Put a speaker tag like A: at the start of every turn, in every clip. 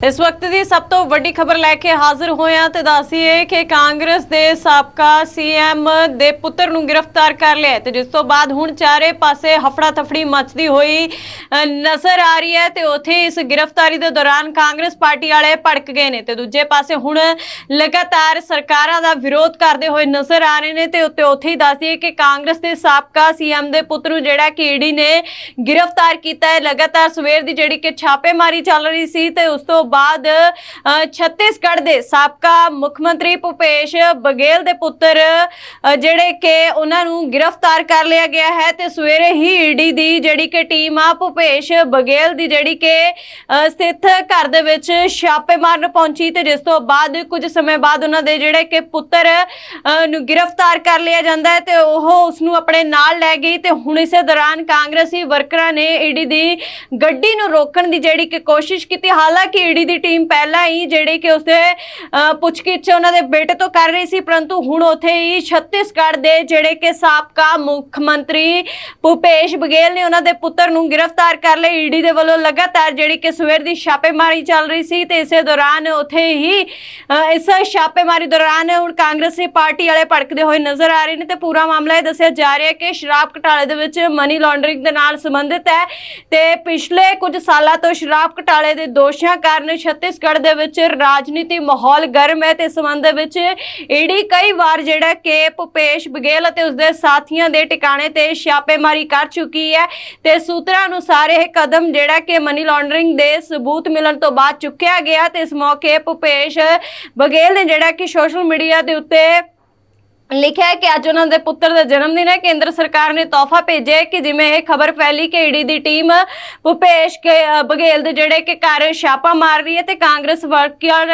A: ਇਸ ਵਕਤ ਦੀ ਸਭ ਤੋਂ ਵੱਡੀ ਖਬਰ ਲੈ ਕੇ ਹਾਜ਼ਰ ਹੋਇਆ ਤੇ ਦੱਸੀਏ ਕਿ ਕਾਂਗਰਸ ਦੇ ਸਾਬਕਾ ਸੀਐਮ ਦੇ ਪੁੱਤਰ ਨੂੰ ਗ੍ਰਿਫਤਾਰ ਕਰ ਲਿਆ ਤੇ ਜਿਸ ਤੋਂ ਬਾਅਦ ਹੁਣ ਚਾਰੇ ਪਾਸੇ ਹਫੜਾ ਤਫੜੀ ਮਚਦੀ ਹੋਈ ਨਜ਼ਰ ਆ ਰਹੀ ਹੈ ਤੇ ਉਥੇ ਇਸ ਗ੍ਰਿਫਤਾਰੀ ਦੇ ਦੌਰਾਨ ਕਾਂਗਰਸ ਪਾਰਟੀ ਵਾਲੇ ਭੜਕ ਗਏ ਨੇ ਤੇ ਦੂਜੇ ਪਾਸੇ ਹੁਣ ਲਗਾਤਾਰ ਸਰਕਾਰਾਂ ਦਾ ਵਿਰੋਧ ਕਰਦੇ ਹੋਏ ਨਜ਼ਰ ਆ ਰਹੇ ਨੇ ਤੇ ਉੱਤੇ ਉੱਥੇ ਹੀ ਦੱਸੀਏ ਕਿ ਕਾਂਗਰਸ ਦੇ ਸਾਬਕਾ ਸੀਐਮ ਦੇ ਪੁੱਤਰ ਨੂੰ ਜਿਹੜਾ ਕਿ ਈਡੀ ਨੇ ਗ੍ਰਿਫਤਾਰ ਕੀਤਾ ਹੈ, ਲਗਾਤਾਰ ਸਵੇਰ ਦੀ ਜਿਹੜੀ ਕਿ ਛਾਪੇਮਾਰੀ ਚੱਲ ਰਹੀ ਸੀ ਤੇ ਉਸ ਤੋਂ ਬਾਅਦ ਅ, ਛੱਤੀਸਗੜ੍ਹ ਦੇ ਸਾਬਕਾ ਮੁੱਖ ਮੰਤਰੀ ਭੁਪੇਸ਼ ਬਘੇਲ ਦੇ ਪੁੱਤਰ ਜਿਹੜੇ ਕਿ ਉਹਨਾਂ ਨੂੰ ਗ੍ਰਿਫਤਾਰ ਕਰ ਲਿਆ ਗਿਆ ਹੈ ਤੇ ਸਵੇਰੇ ਹੀ ਈਡੀ ਦੀ ਜਿਹੜੀ ਕਿ ਟੀਮ ਆ ਭੁਪੇਸ਼ ਬਘੇਲ ਦੀ ਜਿਹੜੀ ਕਿ ਸਥਿਤ ਘਰ ਦੇ ਵਿੱਚ ਛਾਪੇ ਮਾਰਨ ਪਹੁੰਚੀ ਤੇ ਜਿਸ ਤੋਂ ਬਾਅਦ ਕੁਝ ਸਮੇਂ ਬਾਅਦ ਉਹਨਾਂ ਦੇ ਜਿਹੜੇ ਕਿ ਪੁੱਤਰ ਅ, ਨੂੰ ਗ੍ਰਿਫਤਾਰ ਕਰ ਲਿਆ ਜਾਂਦਾ ਹੈ ਤੇ ਉਹ ਉਸ ਨੂੰ ਆਪਣੇ ਨਾਲ ਲੈ ਗਈ ਤੇ ਹੁਣ ਇਸੇ ਦੌਰਾਨ ਕਾਂਗਰਸੀ ਵਰਕਰਾਂ ਨੇ ਈਡੀ ਦੀ ਗੱਡੀ ਨੂੰ ਰੋਕਣ ਦੀ ਜਿਹੜੀ ਕਿ ਕੋਸ਼ਿਸ਼ ਕੀਤੀ। ਹਾਲਾਂਕਿ ਈਡੀ ਦੀ ਟੀਮ ਪਹਿਲਾਂ ਹੀ ਜਿਹੜੀ ਕਿ ਉਸਦੇ ਅ, ਪੁੱਛਗਿੱਛ ਉਹਨਾਂ ਦੇ ਬੇਟੇ ਤੋਂ ਕਰ ਰਹੀ ਸੀ ਪਰੰਤੂ ਹੁਣ ਉਥੇ ਹੀ ਛੱਤੀਸਗੜ੍ਹ ਦੇ ਜਿਹੜੇ ਕਿ ਸਾਬਕਾ ਮੁੱਖ ਮੰਤਰੀ ਭੁਪੇਸ਼ ਬਘੇਲ ਨੇ ਉਹਨਾਂ ਦੇ ਪੁੱਤਰ ਨੂੰ ਗ੍ਰਿਫਤਾਰ ਕਰ ਲਿਆ। ਈਡੀ ਦੇ ਵੱਲੋਂ ਲਗਾਤਾਰ ਜਿਹੜੀ ਕਿ ਸਵੇਰ ਦੀ ਛਾਪੇਮਾਰੀ ਚੱਲ ਰਹੀ ਸੀ ਤੇ ਇਸੇ ਦੌਰਾਨ ਉਥੇ ਹੀ ਇਸ ਛਾਪੇਮਾਰੀ ਦੌਰਾਨ ਹੁਣ ਕਾਂਗਰਸੀ ਪਾਰਟੀ ਵਾਲੇ ਭੜਕਦੇ ਹੋਏ ਨਜ਼ਰ ਆ ਰਹੇ ਨੇ ਤੇ ਪੂਰਾ ਮਾਮਲਾ ਇਹ ਦੱਸਿਆ ਜਾ ਰਿਹਾ ਕਿ ਸ਼ਰਾਬ ਘਟਾਲੇ ਦੇ ਵਿੱਚ ਮਨੀ ਲਾਂਡਰਿੰਗ ਦੇ ਨਾਲ ਸੰਬੰਧਿਤ ਹੈ ਤੇ ਪਿਛਲੇ ਕੁਝ ਸਾਲਾਂ ਤੋਂ ਸ਼ਰਾਬ ਘਟਾਲੇ ਦੇ ਦੋਸ਼ੀਆਂ ਕਾਰਨ ਛੱਤੀਸਗੜ੍ਹ ਦੇ ਵਿੱਚ ਰਾਜਨੀਤੀ ਮਾਹੌਲ ਗਰਮ ਹੈ ਤੇ ਇਸ ਦੇ ਵਿੱਚ ਈਡੀ ਕਈ ਵਾਰ ਜਿਹੜਾ ਕਿ ਭੁਪੇਸ਼ ਬਘੇਲ ਅਤੇ ਉਸਦੇ ਸਾਥੀਆਂ ਦੇ ਟਿਕਾਣੇ ਤੇ ਛਾਪੇਮਾਰੀ ਕਰ ਚੁੱਕੀ ਹੈ ਤੇ ਸੂਤਰਾਂ ਅਨੁਸਾਰ ਇਹ ਕਦਮ ਜਿਹੜਾ ਕਿ ਮਨੀ ਲਾਂਡਰਿੰਗ ਦੇ ਸਬੂਤ ਮਿਲਣ ਤੋਂ ਬਾਅਦ ਚੁੱਕਿਆ ਗਿਆ ਤੇ ਇਸ ਮੌਕੇ ਭੁਪੇਸ਼ ਬਘੇਲ ਨੇ ਜਿਹੜਾ ਕਿ ਸੋਸ਼ਲ ਮੀਡੀਆ ਦੇ ਉੱਤੇ ਲਿਖਿਆ ਹੈ ਕਿ ਅੱਜ ਉਹਨਾਂ ਦੇ ਪੁੱਤਰ ਦਾ ਜਨਮ ਦਿਨ ਹੈ। ਕੇਂਦਰ ਸਰਕਾਰ ਨੇ ਤੋਹਫਾ ਭੇਜਿਆ ਹੈ ਕਿ ਜਿਵੇਂ ਇਹ ਖਬਰ ਫੈਲੀ ਕਿ ਈਡੀ ਦੀ ਟੀਮ ਭੁਪੇਸ਼ ਕੇ ਅ, ਦੇ ਜਿਹੜੇ ਕਿ ਘਰ ਛਾਪਾ ਮਾਰ ਰਹੀ ਹੈ ਤੇ ਕਾਂਗਰਸ ਵਰਕਰ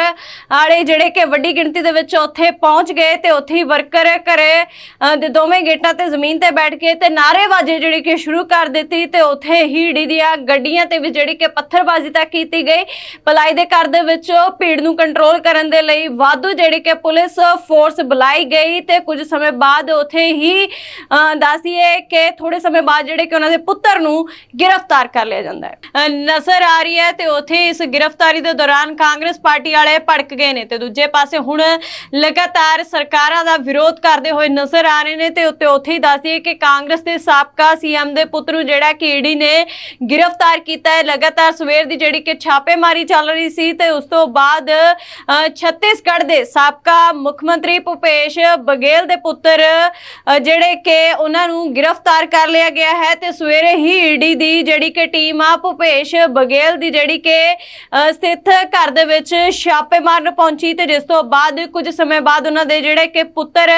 A: ਵਾਲੇ ਜਿਹੜੇ ਕਿ ਵੱਡੀ ਗਿਣਤੀ ਦੇ ਵਿੱਚ ਉੱਥੇ ਪਹੁੰਚ ਗਏ ਤੇ ਉੱਥੇ ਹੀ ਵਰਕਰ ਘਰੇ ਦੇ ਦੋਵੇਂ ਗੇਟਾਂ ਤੇ ਜ਼ਮੀਨ ਤੇ ਬੈਠ ਕੇ ਤੇ ਨਾਅਰੇਬਾਜ਼ੀ ਜਿਹੜੀ ਕਿ ਸ਼ੁਰੂ ਕਰ ਦਿੱਤੀ ਤੇ ਉੱਥੇ ਹੀ ਈਡੀ ਦੀਆਂ ਗੱਡੀਆਂ ਤੇ ਵੀ ਜਿਹੜੀ ਕਿ ਪੱਥਰਬਾਜ਼ੀ ਤੱਕ ਕੀਤੀ ਗਈ। ਪਲਾਈ ਦੇ ਘਰ ਦੇ ਵਿੱਚ ਭੀੜ ਨੂੰ ਕੰਟਰੋਲ ਕਰਨ ਦੇ ਲਈ ਵਾਧੂ ਜਿਹੜੀ ਕਿ ਪੁਲਿਸ ਫੋਰਸ ਬੁਲਾਈ ਗਈ ਤੇ ਕੁਝ ਸਮੇਂ ਬਾਅਦ ਉਥੇ ਹੀ ਅ, ਦੱਸੀਏ ਕਿ ਥੋੜੇ ਸਮੇਂ ਬਾਅਦ ਜਿਹੜੇ ਕਿ ਉਹਨਾਂ ਦੇ ਪੁੱਤਰ ਨੂੰ ਗ੍ਰਿਫਤਾਰ ਕਰ ਲਿਆ ਜਾਂਦਾ ਹੈ। ਨਜ਼ਰ ਆ ਰਹੀ ਹੈ ਤੇ ਉਥੇ ਇਸ ਗ੍ਰਿਫਤਾਰੀ ਦੇ ਦੌਰਾਨ ਕਾਂਗਰਸ ਪਾਰਟੀ ਵਾਲੇ ਭੜਕ ਗਏ ਨੇ ਤੇ ਦੂਜੇ ਪਾਸੇ ਹੁਣ ਲਗਾਤਾਰ ਸਰਕਾਰਾਂ ਦਾ ਵਿਰੋਧ ਕਰਦੇ ਹੋਏ ਨਜ਼ਰ ਆ ਰਹੇ ਨੇ ਤੇ ਉੱਤੇ ਉੱਥੇ ਹੀ ਦੱਸੀਏ ਕਿ ਕਾਂਗਰਸ ਦੇ ਸਾਬਕਾ ਸੀਐਮ ਦੇ ਪੁੱਤਰ ਨੂੰ ਜਿਹੜਾ ਕਿ ਈਡੀ ਨੇ ਗ੍ਰਿਫਤਾਰ ਕੀਤਾ ਹੈ। ਲਗਾਤਾਰ ਸਵੇਰ ਦੀ ਜਿਹੜੀ ਕਿ ਛਾਪੇਮਾਰੀ ਚੱਲ ਰਹੀ ਸੀ ਤੇ ਉਸ ਤੋਂ ਬਾਅਦ ਅ, ਛੱਤੀਸਗੜ੍ਹ ਦੇ ਸਾਬਕਾ ਮੁੱਖ ਮੰਤਰੀ ਭੁਪੇਸ਼ ਬਘੇਲ ਦੇ ਪੁੱਤਰ ਜਿਹੜੇ ਕਿ ਉਹਨਾਂ ਨੂੰ ਗ੍ਰਿਫਤਾਰ ਕਰ ਲਿਆ ਗਿਆ ਹੈ ਤੇ ਸਵੇਰੇ ਹੀ ਈਡੀ ਦੀ ਜਿਹੜੀ ਕਿ ਟੀਮ ਆ ਭੁਪੇਸ਼ ਬਘੇਲ ਦੀ ਜਿਹੜੀ ਕਿ ਸਥਿਤ ਘਰ ਦੇ ਵਿੱਚ ਛਾਪੇ ਮਾਰਨ ਪਹੁੰਚੀ ਤੇ ਜਿਸ ਤੋਂ ਬਾਅਦ ਕੁਝ ਸਮੇਂ ਬਾਅਦ ਉਹਨਾਂ ਦੇ ਜਿਹੜੇ ਕਿ ਪੁੱਤਰ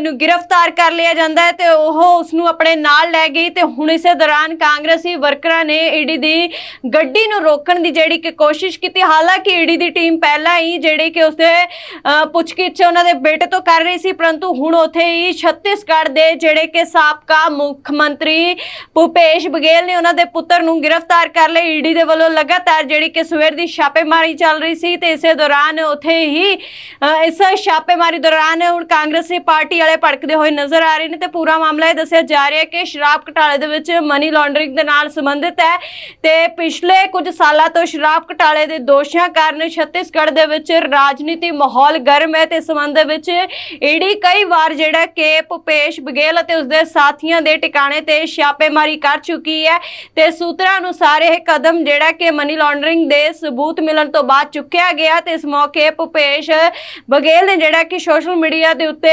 A: ਨੂੰ ਗ੍ਰਿਫਤਾਰ ਕਰ ਲਿਆ ਜਾਂਦਾ ਹੈ ਤੇ ਉਹ ਉਸ ਨੂੰ ਆਪਣੇ ਨਾਲ ਲੈ ਗਈ ਤੇ ਹੁਣ ਇਸੇ ਦੌਰਾਨ ਕਾਂਗਰਸੀ ਵਰਕਰਾਂ ਨੇ ਈਡੀ ਦੀ ਗੱਡੀ ਨੂੰ ਰੋਕਣ ਦੀ ਜਿਹੜੀ ਕਿ ਕੋਸ਼ਿਸ਼ ਕੀਤੀ। ਹਾਲਾਂਕਿ ਈਡੀ ਦੀ ਟੀਮ ਪਹਿਲਾਂ ਹੀ ਜਿਹੜੀ ਕਿ ਉਸਦੇ ਅ, ਪੁੱਛਗਿੱਛ ਉਹਨਾਂ ਦੇ ਬੇਟੇ ਤੋਂ ਕਰ ਰਹੀ ਸੀ ਪਰੰਤੂ ਹੁਣ ਉੱਥੇ ਹੀ ਛੱਤੀਸਗੜ੍ਹ ਦੇ ਜਿਹੜੇ ਕਿ ਸਾਬਕਾ ਮੁੱਖ ਮੰਤਰੀ ਭੁਪੇਸ਼ ਬਘੇਲ ਨੇ ਉਹਨਾਂ ਦੇ ਪੁੱਤਰ ਨੂੰ ਗ੍ਰਿਫਤਾਰ ਕਰ ਲਿਆ। ਈਡੀ ਦੇ ਵੱਲੋਂ ਲਗਾਤਾਰ ਜਿਹੜੀ ਕਿ ਸਵੇਰ ਦੀ ਛਾਪੇਮਾਰੀ ਚੱਲ ਰਹੀ ਸੀ ਤੇ ਇਸੇ ਦੌਰਾਨ ਉਥੇ ਹੀ ਇਸ ਛਾਪੇਮਾਰੀ ਦੌਰਾਨ ਹੁਣ ਕਾਂਗਰਸੀ ਪਾਰਟੀ ਵਾਲੇ ਭੜਕਦੇ ਹੋਏ ਨਜ਼ਰ ਆ ਰਹੇ ਨੇ ਤੇ ਪੂਰਾ ਮਾਮਲਾ ਇਹ ਦੱਸਿਆ ਜਾ ਰਿਹਾ ਕਿ ਸ਼ਰਾਬ ਘਟਾਲੇ ਦੇ ਵਿੱਚ ਮਨੀ ਲਾਂਡਰਿੰਗ ਦੇ ਨਾਲ ਸੰਬੰਧਿਤ ਹੈ ਤੇ ਪਿਛਲੇ ਕੁਝ ਸਾਲਾਂ ਤੋਂ ਸ਼ਰਾਬ ਘਟਾਲੇ ਦੇ ਦੋਸ਼ੀਆਂ ਕਾਰਨ ਛੱਤੀਸਗੜ੍ਹ ਦੇ ਵਿੱਚ ਰਾਜਨੀਤੀ ਮਾਹੌਲ ਗਰਮ ਹੈ ਤੇ ਇਸ ਸੰਬੰਧ ਦੇ ਵਿੱਚ ਈਡੀ ਕਈ ਵਾਰ ਜਿਹੜਾ ਕਿ ਭੁਪੇਸ਼ ਬਘੇਲ ਅਤੇ ਉਸਦੇ ਸਾਥੀਆਂ ਦੇ ਟਿਕਾਣੇ ਤੇ ਛਾਪੇਮਾਰੀ ਕਰ ਚੁੱਕੀ ਹੈ ਤੇ ਸੂਤਰਾਂ ਅਨੁਸਾਰ ਇਹ ਕਦਮ ਜਿਹੜਾ ਕਿ ਮਨੀ ਲਾਂਡਰਿੰਗ ਦੇ ਸਬੂਤ ਮਿਲਣ ਤੋਂ ਬਾਅਦ ਚੁੱਕਿਆ ਗਿਆ ਤੇ ਇਸ ਮੌਕੇ ਭੁਪੇਸ਼ ਬਘੇਲ ਨੇ ਜਿਹੜਾ ਕਿ ਸੋਸ਼ਲ ਮੀਡੀਆ ਦੇ ਉੱਤੇ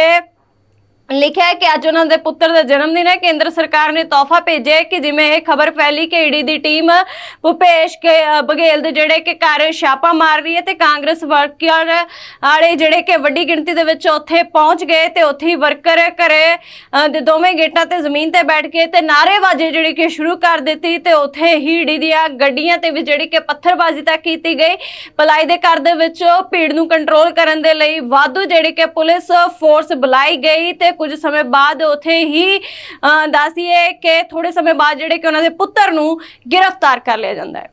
A: ਲਿਖਿਆ ਹੈ ਕਿ ਅੱਜ ਉਹਨਾਂ ਦੇ ਪੁੱਤਰ ਦਾ ਜਨਮ ਦਿਨ ਹੈ। ਕੇਂਦਰ ਸਰਕਾਰ ਨੇ ਤੋਹਫਾ ਭੇਜਿਆ ਹੈ ਕਿ ਜਿਵੇਂ ਇਹ ਖਬਰ ਫੈਲੀ ਕਿ ਈਡੀ ਦੀ ਟੀਮ ਭੁਪੇਸ਼ ਕੇ ਅ, ਬਘੇਲ ਦੇ ਜਿਹੜੇ ਕਿ ਘਰ ਛਾਪਾ ਮਾਰ ਰਹੀ ਹੈ ਤੇ ਕਾਂਗਰਸ ਵਰਕਰ ਵਾਲੇ ਜਿਹੜੇ ਕਿ ਵੱਡੀ ਗਿਣਤੀ ਦੇ ਵਿੱਚ ਉੱਥੇ ਪਹੁੰਚ ਗਏ ਤੇ ਉੱਥੇ ਹੀ ਵਰਕਰ ਘਰੇ ਦੇ ਦੋਵੇਂ ਗੇਟਾਂ ਤੇ ਜ਼ਮੀਨ ਤੇ ਬੈਠ ਕੇ ਤੇ ਨਾਅਰੇਬਾਜ਼ੀ ਜਿਹੜੀ ਕਿ ਸ਼ੁਰੂ ਕਰ ਦਿੱਤੀ ਤੇ ਉੱਥੇ ਹੀ ਈਡੀ ਦੀਆਂ ਗੱਡੀਆਂ ਤੇ ਵੀ ਜਿਹੜੀ ਕਿ ਪੱਥਰਬਾਜ਼ੀ ਤੱਕ ਕੀਤੀ ਗਈ। ਪਲਾਈ ਦੇ ਘਰ ਦੇ ਵਿੱਚ ਭੀੜ ਨੂੰ ਕੰਟਰੋਲ ਕਰਨ ਦੇ ਲਈ ਵਾਧੂ ਜਿਹੜੀ ਕਿ ਪੁਲਿਸ ਫੋਰਸ ਬੁਲਾਈ ਗਈ ਤੇ ਕੁਝ ਸਮੇਂ ਬਾਅਦ ਉੱਥੇ ਹੀ ਅ, ਦੱਸੀਏ ਕਿ ਥੋੜੇ ਸਮੇਂ ਬਾਅਦ ਜਿਹੜੇ ਕਿ ਉਹਨਾਂ ਦੇ ਪੁੱਤਰ ਨੂੰ ਗ੍ਰਿਫਤਾਰ ਕਰ ਲਿਆ ਜਾਂਦਾ ਹੈ।